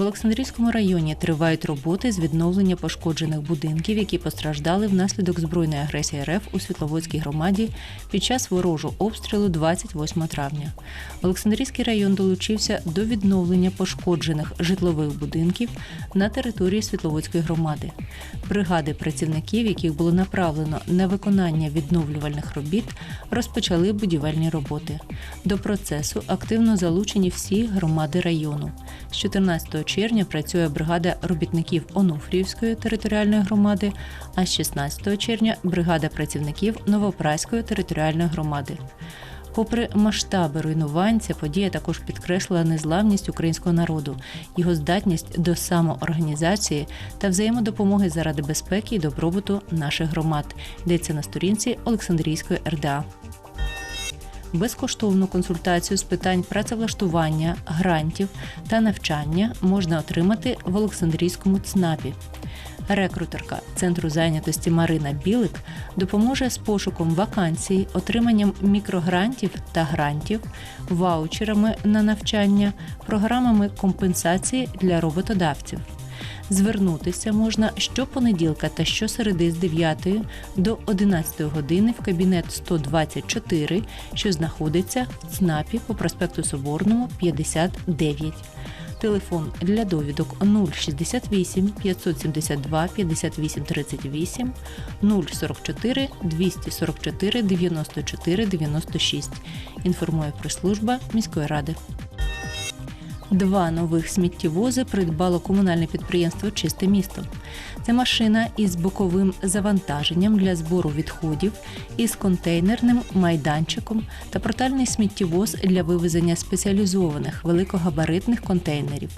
Олександрійському районі тривають роботи з відновлення пошкоджених будинків, які постраждали внаслідок збройної агресії РФ у Світловодській громаді під час ворожого обстрілу 28 травня. Олександрійський район долучився до відновлення пошкоджених житлових будинків на території Світловодської громади. Бригади працівників, яких було направлено на виконання відновлювальних робіт, розпочали будівельні роботи. До процесу активно залучені всі громади району. З 14 червня працює бригада робітників Онуфріївської територіальної громади, а з 16 червня бригада працівників Новопраської територіальної громади. Попри масштаби руйнувань, ця подія також підкреслила незламність українського народу, його здатність до самоорганізації та взаємодопомоги заради безпеки і добробуту наших громад. Йдеться на сторінці Олександрійської РДА. Безкоштовну консультацію з питань працевлаштування, грантів та навчання можна отримати в Олександрійському ЦНАПі. Рекрутерка центру зайнятості Марина Білик допоможе з пошуком вакансій, отриманням мікрогрантів та грантів, ваучерами на навчання, програмами компенсації для роботодавців. Звернутися можна щопонеділка та щосереди з 9 до 11 години в кабінет 124, що знаходиться в ЦНАПі по проспекту Соборному 59. Телефон для довідок 068 572 58 38 044 244 94 96. Інформує прес-служба міської ради. Два нових сміттєвози придбало комунальне підприємство Чисте місто. Це машина із боковим завантаженням для збору відходів, із контейнерним майданчиком та портальний сміттєвоз для вивезення спеціалізованих великогабаритних контейнерів.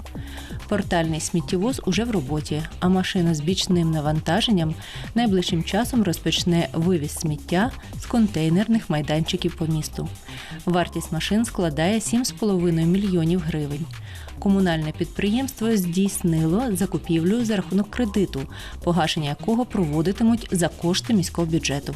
Портальний сміттєвоз уже в роботі, а машина з бічним навантаженням найближчим часом розпочне вивіз сміття з контейнерних майданчиків по місту. Вартість машин складає 7,5 мільйонів гривень. Комунальне підприємство здійснило закупівлю за рахунок кредиту, погашення якого проводитимуть за кошти міського бюджету.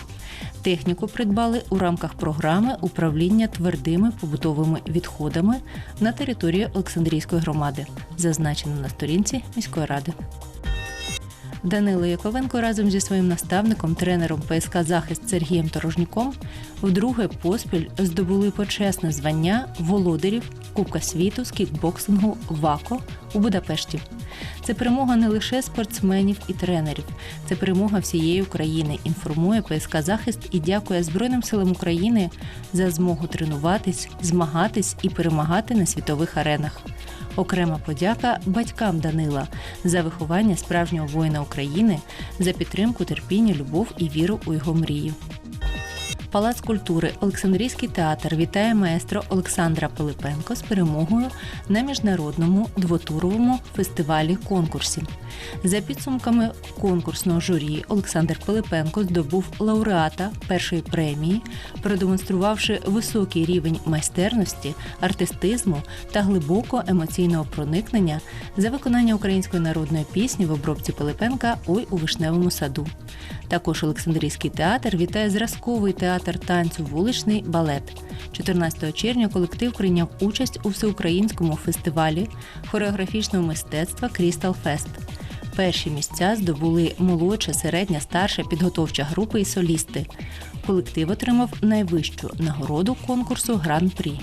Техніку придбали у рамках програми управління твердими побутовими відходами на території Олександрійської громади, зазначено на сторінці міської ради. Данило Яковенко разом зі своїм наставником, тренером ПСК Захист Сергієм Торожніком вдруге поспіль здобули почесне звання володарів Кубка світу з кікбоксингу ВАКО у Будапешті. Це перемога не лише спортсменів і тренерів, це перемога всієї України. Інформує ПСК Захист і дякує Збройним силам України за змогу тренуватись, змагатись і перемагати на світових аренах. Окрема подяка батькам Данила за виховання справжнього воїна України, за підтримку, терпіння, любов і віру у його мрію. Палац культури Олександрійський театр вітає маестро Олександра Пилипенко з перемогою на міжнародному двотуровому фестивалі конкурсі. За підсумками конкурсного журі Олександр Пилипенко здобув лауреата першої премії, продемонструвавши високий рівень майстерності, артистизму та глибокого емоційного проникнення за виконання української народної пісні в обробці Пилипенка Ой у вишневому саду. Також Олександрійський театр вітає зразковий театр танцю вуличний балет. 14 червня колектив прийняв участь у всеукраїнському фестивалі хореографічного мистецтва Крістал Фест. Перші місця здобули молодша, середня, старша підготовча групи і солісти. Колектив отримав найвищу нагороду конкурсу Гран-прі.